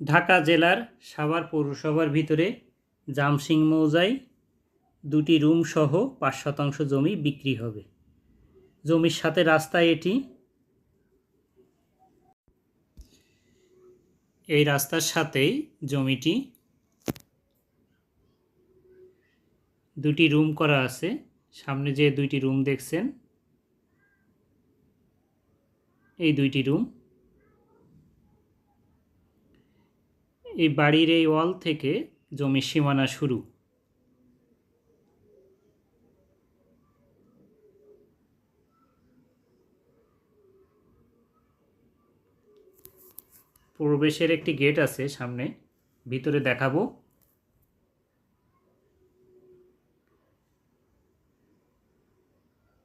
ঢাকা জেলার সাভার পৌরসভার ভিতরে জামসিং মৌজায় দুটি রুম সহ পাঁচ শতাংশ জমি বিক্রি হবে। জমির সাথে রাস্তা এটি। এই রাস্তার সাথেই জমিটি। দুটি রুম করা আছে। সামনে যে দুইটি রুম দেখছেন, এই দুইটি রুম। এই বাড়ির এই ওয়াল থেকে জমির সীমানা শুরু। প্রবেশের একটি গেট আছে সামনে, ভিতরে দেখাবো।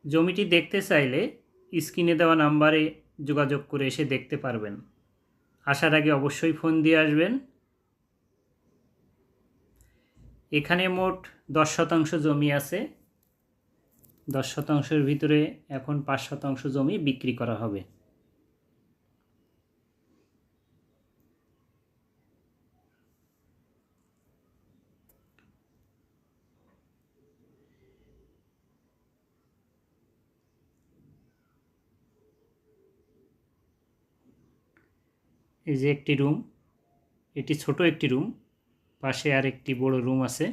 জমিটি দেখতে চাইলে স্ক্রিনে দেওয়া নাম্বারে যোগাযোগ করে এসে দেখতে পারবেন। আসার আগে অবশ্যই ফোন দিয়ে আসবেন। এখানে মোট দশ শতাংশ জমি আছে। দশ শতাংশের ভিতরে এখন পাঁচ শতাংশ জমি বিক্রি করা হবে। এই যে একটি রুম, এটি ছোট একটি রুম। পাশে আর একটি বড় রুম আছে।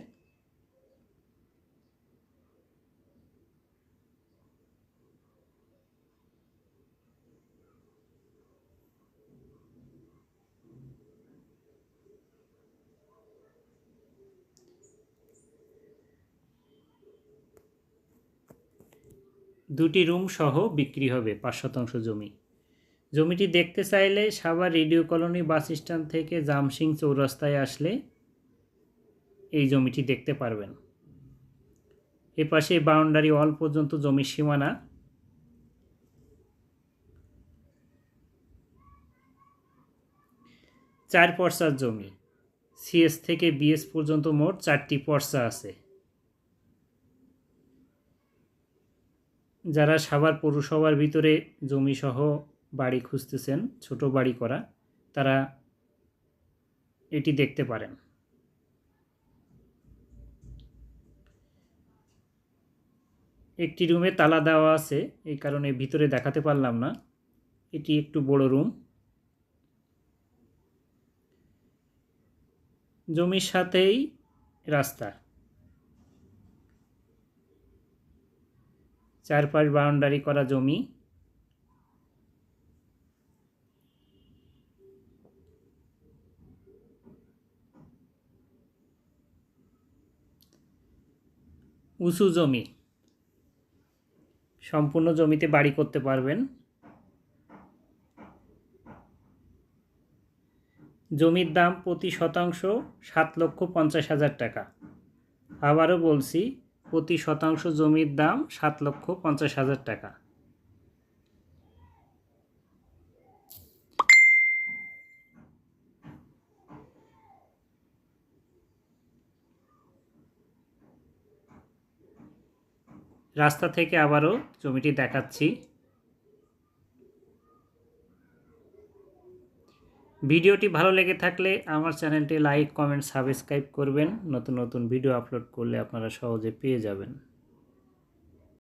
দুটি রুম সহ বিক্রি হবে পাঁচ শতাংশ জমি। জমিটি দেখতে চাইলে Savar radio colony bus stand থেকে জামসিং চৌরাস্তায় আসলে এই জমিটি দেখতে পারবেন। এ পাশে বাউন্ডারি ওয়াল পর্যন্ত জমির সীমানা। চার পর্সার জমি। সিএস থেকে বিএস পর্যন্ত মোট চারটি পর্সা আছে। যারা সাভার পৌরসভার ভিতরে জমিসহ বাড়ি খুঁজতেছেন, ছোট বাড়ি করা, তারা এটি দেখতে পারেন। একটি রুমে তালা দেওয়া আছে, এই কারণে ভিতরে দেখাতে পারলাম না। এটি একটু বড় রুম। জমির সাথেই রাস্তা। চারপাশ বাউন্ডারি করা জমি। উঁচু জমি। সম্পূর্ণ জমিতে বাড়ি করতে পারবেন। জমির দাম প্রতি শতাংশ সাত লক্ষ পঞ্চাশ হাজার টাকা। আবারও বলছি, প্রতি শতাংশ জমির দাম সাত লক্ষ পঞ্চাশ হাজার টাকা। রাস্তা থেকে আবারও জমিটি দেখাচ্ছি। ভিডিওটি ভালো লেগে থাকলে আমার চ্যানেলটি লাইক, কমেন্ট, সাবস্ক্রাইব করবেন। নতুন নতুন ভিডিও আপলোড করলে আপনারা সহজে পেয়ে যাবেন।